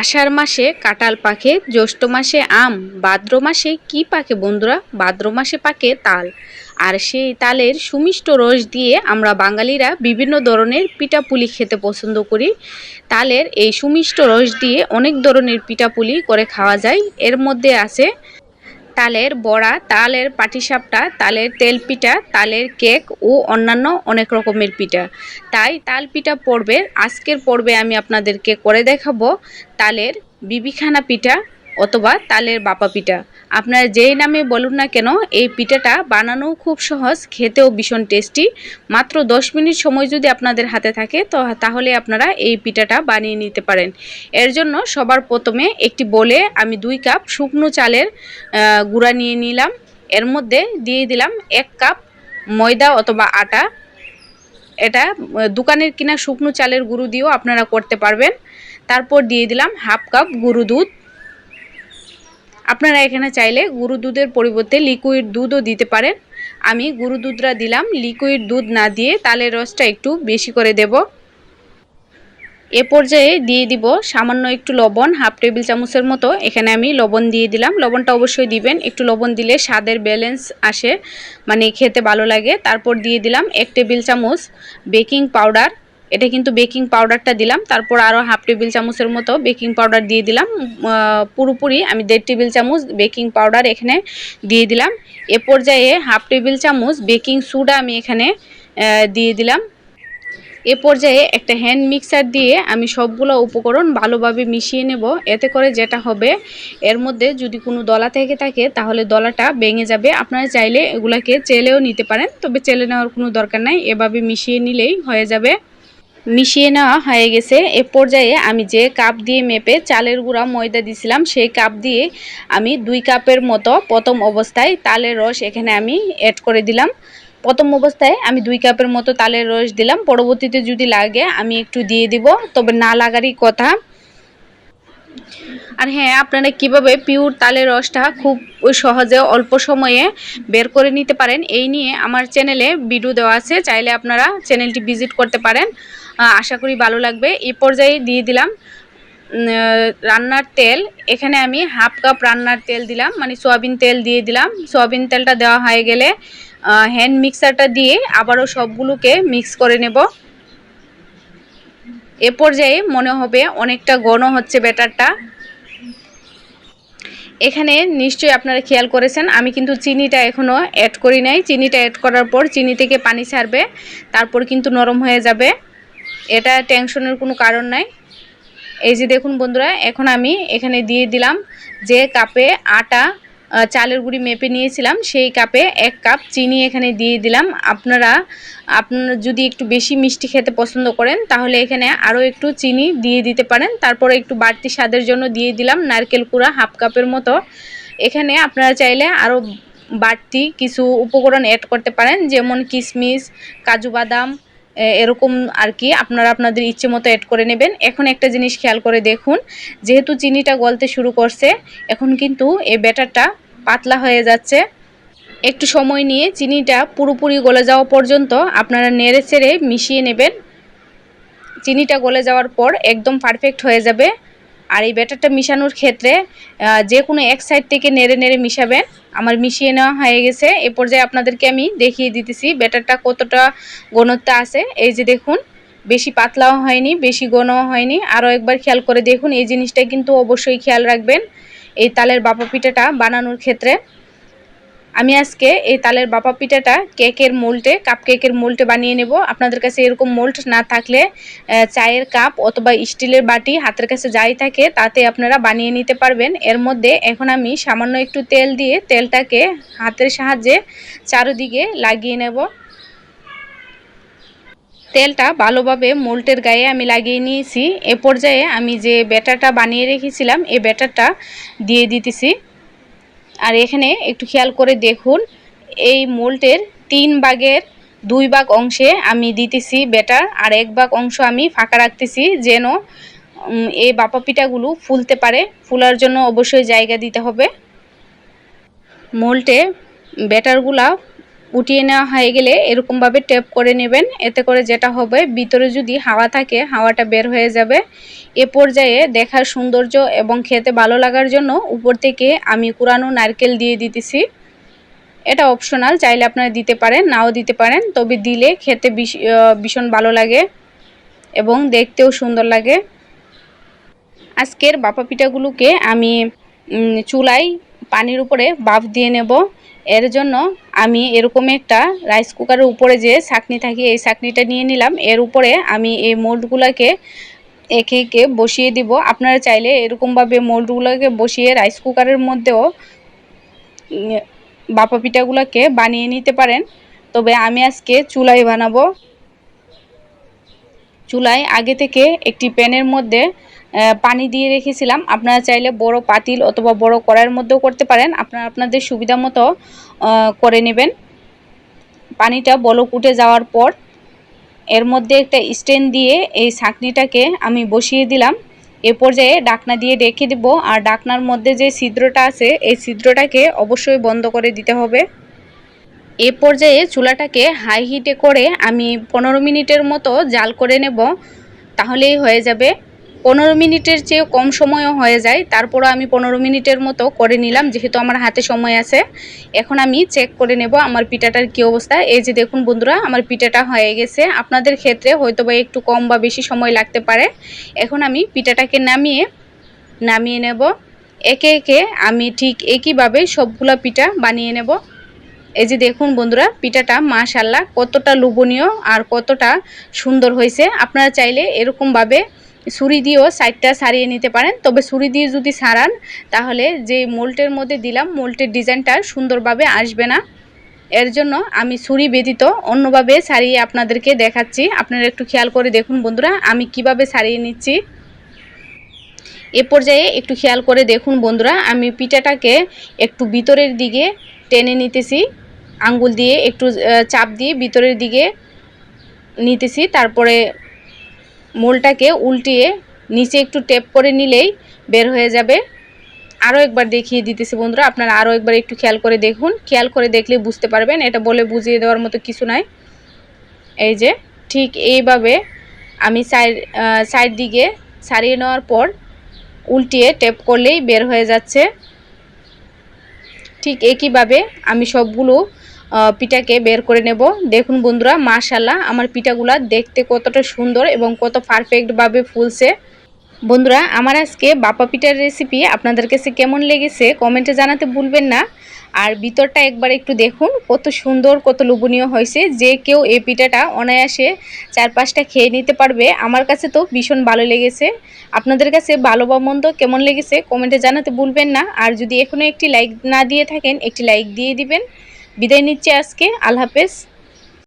আষাঢ় মাসে কাঁঠাল পাখে জ্যৈষ্ঠ মাসে আম, ভাদ্র মাসে কি পাকে বন্ধুরা? ভাদ্র মাসে পাকে তাল। আর সেই তালের সুমিষ্ট রস দিয়ে আমরা বাঙালিরা বিভিন্ন ধরনের পিঠাপুলি খেতে পছন্দ করি। তালের এই সুমিষ্ট রস দিয়ে অনেক ধরনের পিঠাপুলি করে খাওয়া যায়। এর মধ্যে আছে তালের বড়া, তালের পাটিসাপটা, তালের তেল পিঠা তালের কেক ও অন্যান্য অনেক রকমের পিঠা। তাই তাল পিঠা পর্বের আজকের পর্বে আমি আপনাদেরকে করে দেখাবো তালের বিবিখানা পিঠা অথবা তালের বাপা পিঠা। আপনারা যেই নামে বলুন না কেন, এই পিঠাটা বানানো খুব সহজ, খেতেও ভীষণ টেস্টি মাত্র দশ মিনিট সময় যদি আপনাদের হাতে থাকে, তো তাহলে আপনারা এই পিঠাটা বানিয়ে নিতে পারেন। এর জন্য সবার প্রথমে একটি বলে আমি দুই কাপ শুকনো চালের গুঁড়া নিয়ে নিলাম। এর মধ্যে দিয়ে দিলাম এক কাপ ময়দা অথবা আটা। এটা দোকানের কিনা শুকনো চালের গুঁড়ো দিয়েও আপনারা করতে পারবেন। তারপর দিয়ে দিলাম হাফ কাপ গুঁড়ো দুধ। আপনারা এখানে চাইলে গরু দুধের পরিবর্তে লিকুইড দুধও দিতে পারেন। আমি গরু দুধটা দিলাম লিকুইড দুধ না দিয়ে তালের রসটা একটু বেশি করে দেব। এ পর্যায়ে দিয়ে দিব সামান্য একটু লবণ, হাফ টেবিল চামচের মতো। এখানে আমি লবণ দিয়ে দিলাম। লবণটা অবশ্যই দিবেন। একটু লবণ দিলে স্বাদের ব্যালেন্স আসে মানে খেতে ভালো লাগে। তারপর দিয়ে দিলাম এক টেবিল চামচ বেকিং পাউডার এটা কিন্তু বেকিং পাউডারটা দিলাম, তারপর আরও হাফ টেবিল চামচের মতো বেকিং পাউডার দিয়ে দিলাম। পুরোপুরি আমি দেড় টেবিল চামচ বেকিং পাউডার এখানে দিয়ে দিলাম। এ পর্যায়ে হাফ টেবিল চামচ বেকিং সোডা আমি এখানে দিয়ে দিলাম। এ পর্যায়ে একটা হ্যান্ড মিক্সার দিয়ে আমি সবগুলো উপকরণ ভালোভাবে মিশিয়ে নেব। এতে করে যেটা হবে, এর মধ্যে যদি কোনো দলা থেকে থাকে, তাহলে দলাটা ভেঙে যাবে। আপনারা চাইলে এগুলাকে চেলেও নিতে পারেন, তবে চেলে নেওয়ার কোনো দরকার নাই। এভাবে মিশিয়ে নিলেই হয়ে যাবে। মিশিয়ে নেওয়া হয়ে গেছে। এ পর্যায়ে আমি যে কাপ দিয়ে মেপে চালের গুঁড়া, ময়দা দিছিলাম, সেই কাপ দিয়ে আমি দুই কাপের মতো প্রথম অবস্থায় তালের রস এখানে আমি অ্যাড করে দিলাম। প্রথম অবস্থায় আমি দুই কাপের মতো তালের রস দিলাম। পরবর্তীতে যদি লাগে, আমি একটু দিয়ে দিব। তবে না লাগারই কথা। আর হ্যাঁ আপনারা কীভাবে পিওর তালের রসটা খুব সহজে অল্প সময়ে বের করে নিতে পারেন, এই নিয়ে আমার চ্যানেলে ভিডিও দেওয়া আছে। চাইলে আপনারা চ্যানেলটি ভিজিট করতে পারেন। আশা করি ভালো লাগবে। এই পর্যায়ে দিয়ে দিলাম রান্নার তেল। এখানে আমি হাফ কাপ রান্নার তেল দিলাম মানে সয়াবিন তেল দিয়ে দিলাম। সয়াবিন তেলটা দেওয়া হয়ে গেলে হ্যান্ড মিক্সারটা দিয়ে আবারও সবগুলোকে মিক্স করে নেব। এ পর্যায়ে মনে হবে অনেকটা ঘন হচ্ছে ব্যাটারটা। এখানে নিশ্চয়ই আপনারা খেয়াল করেছেন, আমি কিন্তু চিনিটা এখনও অ্যাড করি নাই। চিনিটা অ্যাড করার পর চিনি থেকে পানি ছাড়বে, তারপর কিন্তু নরম হয়ে যাবে। এটা টেনশনের কোনো কারণ নাই। এই যে দেখুন বন্ধুরা, এখন আমি এখানে দিয়ে দিলাম যে কাপে আটা চালের গুঁড়ি মেপে নিয়েছিলাম, সেই কাপে এক কাপ চিনি এখানে দিয়ে দিলাম। আপনারা আপনারা যদি একটু বেশি মিষ্টি খেতে পছন্দ করেন, তাহলে এখানে আরও একটু চিনি দিয়ে দিতে পারেন। তারপরে একটু বাড়তি স্বাদের জন্য দিয়ে দিলাম নারকেল কুড়া হাফ কাপের মতো। এখানে আপনারা চাইলে আরও বাড়তি কিছু উপকরণ অ্যাড করতে পারেন, যেমন কিশমিশ, কাজু বাদাম এরকম আর কি আপনারা আপনাদের ইচ্ছে মতো অ্যাড করে নেবেন। এখন একটা জিনিস খেয়াল করে দেখুন, যেহেতু চিনিটা গলতে শুরু করছে, এখন কিন্তু এ ব্যাটারটা পাতলা হয়ে যাচ্ছে। একটু সময় নিয়ে চিনিটা পুরোপুরি গলে যাওয়া পর্যন্ত আপনারা নেড়ে চেড়ে মিশিয়ে নেবেন। চিনিটা গলে যাওয়ার পর একদম পারফেক্ট হয়ে যাবে। আর এই ব্যাটারটা মিশানোর ক্ষেত্রে যে কোনো এক সাইড থেকে নেড়ে নেড়ে মিশাবেন। আমার মিশিয়ে নেওয়া হয়ে গেছে। এ পর্যায়ে আপনাদেরকে আমি দেখিয়ে দিতেছি ব্যাটারটা কতটা ঘনত্ব আছে। এই যে দেখুন, বেশি পাতলাও হয়নি, বেশি ঘনও হয়নি। আরও একবার খেয়াল করে দেখুন, এই জিনিসটা কিন্তু অবশ্যই খেয়াল রাখবেন। এই তালের বাপা পিঠাটা বানানোর ক্ষেত্রে। আমি আজকে এই তালের বাপা পিঠাটা কেকের মোল্টে কাপ কেকের মোল্টে বানিয়ে নেব। আপনাদের কাছে এরকম মোল্ট না থাকলে চায়ের কাপ অথবা স্টিলের বাটি হাতের কাছে যাই থাকে, তাতে আপনারা বানিয়ে নিতে পারবেন। এর মধ্যে এখন আমি সামান্য একটু তেল দিয়ে তেলটাকে হাতের সাহায্যে চারোদিকে লাগিয়ে নেব। তেলটা ভালোভাবে মোল্টের গায়ে আমি লাগিয়ে নিয়েছি। এ পর্যায়ে আমি যে ব্যাটারটা বানিয়ে রেখেছিলাম এই ব্যাটারটা দিয়ে দিতেছি। আর এখানে একটু খেয়াল করে দেখুন, এই মোল্টের তিন বাগের দুই ভাগ অংশে আমি দিতেছি বেটার আর এক ভাগ অংশ আমি ফাঁকা রাখতেছি যেন এই বাপা পিঠাগুলো ফুলতে পারে। ফুলার জন্য অবশ্যই জায়গা দিতে হবে। মোল্টে ব্যাটারগুলা উঠিয়ে নেওয়া হয়ে গেলে এরকমভাবে টেপ করে নেবেন। এতে করে যেটা হবে, ভিতরে যদি হাওয়া থাকে, হাওয়াটা বের হয়ে যাবে। এ পর্যায়ে দেখার সৌন্দর্য এবং খেতে ভালো লাগার জন্য উপর থেকে আমি কুরানো নারকেল দিয়ে দিতেছি। এটা অপশনাল চাইলে আপনারা দিতে পারেন, নাও দিতে পারেন। তবে দিলে খেতে ভীষণ ভালো লাগে এবং দেখতেও সুন্দর লাগে। আজকের বাপা পিঠাগুলোকে আমি চুলায় পানির উপরে বাফ দিয়ে নেব। এর জন্য আমি এরকম একটা রাইস কুকারের উপরে যে ছাকনি থাকে, এই ছাকনিটা নিয়ে নিলাম। এর উপরে আমি এই মোল্ডগুলোকে একে একে বসিয়ে দিব। আপনারা চাইলে এরকমভাবে মোল্ডগুলোকে বসিয়ে রাইস কুকারের মধ্যেও বাপা পিঠাগুলোকে বানিয়ে নিতে পারেন। তবে আমি আজকে চুলাই বানাবো। চুলায় আগে থেকে একটি প্যানের মধ্যে পানি দিয়ে রেখেছিলাম। আপনারা চাইলে বড় পাতিল অথবা বড় কড়াইয়ের মধ্যেও করতে পারেন। আপনারা আপনাদের সুবিধা মতো করে নেবেন। পানিটা বলক উঠে যাওয়ার পর এর মধ্যে একটা স্ট্যান্ড দিয়ে এই ছাঁকনিটাকে আমি বসিয়ে দিলাম। এ পর্যায়ে ডাকনা দিয়ে রেখে দেব। আর ডাকনার মধ্যে যে ছিদ্রটা আছে, এই ছিদ্রটাকে অবশ্যই বন্ধ করে দিতে হবে। এ পর্যায়ে চুলাটাকে হাই হিটে করে আমি পনেরো মিনিটের মতো জাল করে নেব। তাহলেই হয়ে যাবে। পনেরো মিনিটের চেয়ে কম সময়ও হয়ে যায়। তারপরও আমি পনেরো মিনিটের মতো করে নিলাম, যেহেতু আমার হাতে সময় আছে। এখন আমি চেক করে নেব আমার পিঠাটার কী অবস্থা। এই যে দেখুন বন্ধুরা, আমার পিঠাটা হয়ে গেছে। আপনাদের ক্ষেত্রে হয়তো বা একটু কম বা বেশি সময় লাগতে পারে। এখন আমি পিঠাটাকে নামিয়ে নামিয়ে নেব। একে একে আমি ঠিক একইভাবে সবগুলা পিঠা বানিয়ে নেব। এই যে দেখুন বন্ধুরা, পিঠাটা মাশাল্লাহ কতটা লোভনীয় আর কতটা সুন্দর হয়েছে। আপনারা চাইলে এরকমভাবে ছুরি দিয়েও সাইডটা সারিয়ে নিতে পারেন। তবে ছুরি দিয়ে যদি সারান, তাহলে যে মোল্টের মধ্যে দিলাম, মোল্টের ডিজাইনটা সুন্দরভাবে আসবে না। এর জন্য আমি ছুরি ব্যতীত অন্যভাবে সারিয়ে আপনাদেরকে দেখাচ্ছি। আপনারা একটু খেয়াল করে দেখুন বন্ধুরা, আমি কীভাবে সারিয়ে নিচ্ছি। এ পর্যায়ে একটু খেয়াল করে দেখুন বন্ধুরা, আমি পিঠাটাকে একটু ভিতরের দিকে টেনে নিতেছি। আঙ্গুল দিয়ে একটু চাপ দিয়ে ভিতরের দিকে নিতেছি। তারপরে মোলটাকে উল্টিয়ে নিচে একটু টেপ করে নিলেই বের হয়ে যাবে। আরও একবার দেখিয়ে দিতেছি বন্ধুরা, আপনারা আরও একবার একটু খেয়াল করে দেখুন। খেয়াল করে দেখলে বুঝতে পারবেন, এটা বলে বুঝিয়ে দেওয়ার মতো কিছু নাই। এই যে, ঠিক এইভাবে আমি সাইড সাইড দিকে সারিয়ে নেওয়ার পর উল্টিয়ে টেপ করলেই বের হয়ে যাচ্ছে। ঠিক একইভাবে আমি সবগুলো পিঠাকে বের করে নেব। দেখুন বন্ধুরা মাশাল্লাহ আমার পিঠাগুলা দেখতে কতটা সুন্দর এবং কত পারফেক্টভাবে ফুলছে। বন্ধুরা, আমার আজকে বাপা পিঠার রেসিপি আপনাদের কাছে কেমন লেগেছে কমেন্টে জানাতে ভুলবেন না। আর ভিতরটা একবার একটু দেখুন, কত সুন্দর, কত লোভনীয় হয়েছে। যে কেউ এই পিঠাটা অনায়াসে চার পাঁচটা খেয়ে নিতে পারবে, আমার কাছে তো ভীষণ ভালো লেগেছে। আপনাদের কাছে ভালো বা মন্দ কেমন লেগেছে কমেন্টে জানাতে ভুলবেন না। আর যদি এখনও একটি লাইক না দিয়ে থাকেন, একটি লাইক দিয়ে দিবেন। বিদায় নিচ্ছি আজকে। আল্লাহ হাফেজ।